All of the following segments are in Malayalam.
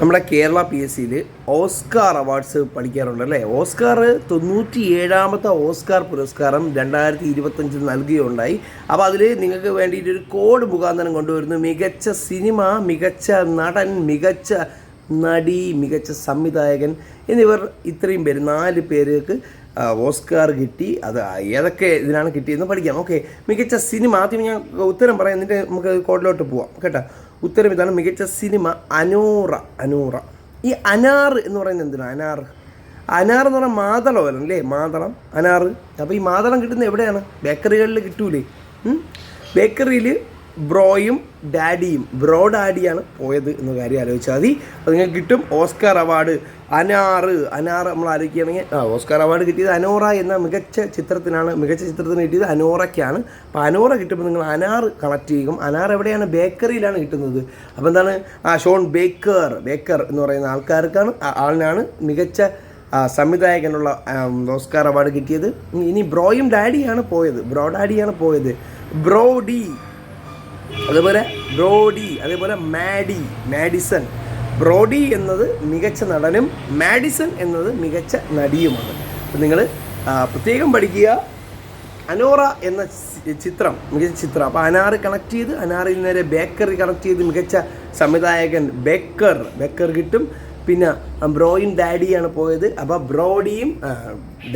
നമ്മുടെ കേരള പി എസ് സിയിൽ ഓസ്കാർ അവാർഡ്സ് പഠിക്കാറുണ്ട് അല്ലേ? ഓസ്കാർ തൊണ്ണൂറ്റി ഏഴാമത്തെ ഓസ്കാർ പുരസ്കാരം രണ്ടായിരത്തി ഇരുപത്തഞ്ചിൽ നൽകുകയുണ്ടായി അപ്പോൾ അതിൽ നിങ്ങൾക്ക് വേണ്ടിയിട്ട് ഒരു കോഡ് മുഖാന്തരം കൊണ്ടുവരുന്നു. മികച്ച സിനിമ മികച്ച നടൻ മികച്ച നടി മികച്ച സംവിധായകൻ എന്നിവർ ഇത്രയും പേര് നാല് പേർക്ക് ഓസ്കാർ കിട്ടി. അത് ഏതൊക്കെ ഇതിനാണ് കിട്ടിയതെന്ന് പഠിക്കാം. ഓക്കെ. മികച്ച സിനിമ. ആദ്യം ഞാൻ ഉത്തരം പറയാം. എന്നിട്ട് നമുക്ക് കോഡിലോട്ട് പോവാം. കേട്ടോ. ഉത്തരം ഇതാണ് മികച്ച സിനിമ അനൂറ അനൂറ. ഈ അനാർ എന്ന് പറയുന്നത് എന്തിനാണ് അനാർ. അനാർ എന്ന് പറഞ്ഞാൽ മാതളമല്ല അല്ലേ? മാതളം അനാർ. അപ്പോൾ ഈ മാതളം കിട്ടുന്നത് എവിടെയാണ്? ബേക്കറികളിൽ കിട്ടൂലേ. ബേക്കറിയിൽ ബ്രോയും ഡാഡിയും ബ്രോ ഡാഡിയാണ് പോയത് എന്ന കാര്യം ആലോചിച്ചാൽ മതി. അത് നിങ്ങൾക്ക് കിട്ടും. Oscar award. അനാറ് അനാറ് നമ്മൾ ആലോചിക്കുകയാണെങ്കിൽ ആ ഓസ്കാർ അവാർഡ് കിട്ടിയത് അനോറ എന്ന മികച്ച ചിത്രത്തിനാണ്. മികച്ച ചിത്രത്തിന് കിട്ടിയത് അനോറയ്ക്കാണ്. അപ്പോൾ അനോറ കിട്ടുമ്പോൾ നിങ്ങൾ അനാറ് കണക്ട് ചെയ്യും. അനാർ എവിടെയാണ്? ബേക്കറിയിലാണ് കിട്ടുന്നത്. അപ്പോൾ എന്താണ്? ആ ഷോൺ ബേക്കർ ബേക്കർ എന്ന് പറയുന്ന ആൾക്കാർക്കാണ് ആളിനാണ് മികച്ച സംവിധായകനുള്ള ഓസ്കാർ അവാർഡ് കിട്ടിയത്. ഇനി ബ്രോയും ഡാഡിയാണ് പോയത്. ബ്രോ ഡാഡിയാണ് പോയത്. ബ്രോഡി അതേപോലെ ബ്രോഡി അതേപോലെ മാഡി മാഡിസൺ. ബ്രോഡി എന്നത് മികച്ച നടനും മാഡിസൺ എന്നത് മികച്ച നടിയുമാണ്. അപ്പം നിങ്ങൾ പ്രത്യേകം പഠിക്കുക. അനോറ എന്ന ചിത്രം മികച്ച ചിത്രം. അപ്പോൾ അനാറ് കണക്ട് ചെയ്ത് അനാറിൽ നേരെ ബേക്കറി കണക്ട് ചെയ്ത് മികച്ച സംവിധായകൻ ബേക്കർ ബേക്കർ കിട്ടും. പിന്നെ ബ്രോയും ഡാഡിയാണ് പോയത്. അപ്പോൾ ബ്രോഡിയും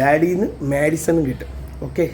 ഡാഡിയിൽ നിന്ന് മാഡിസണും കിട്ടും. ഓക്കെ?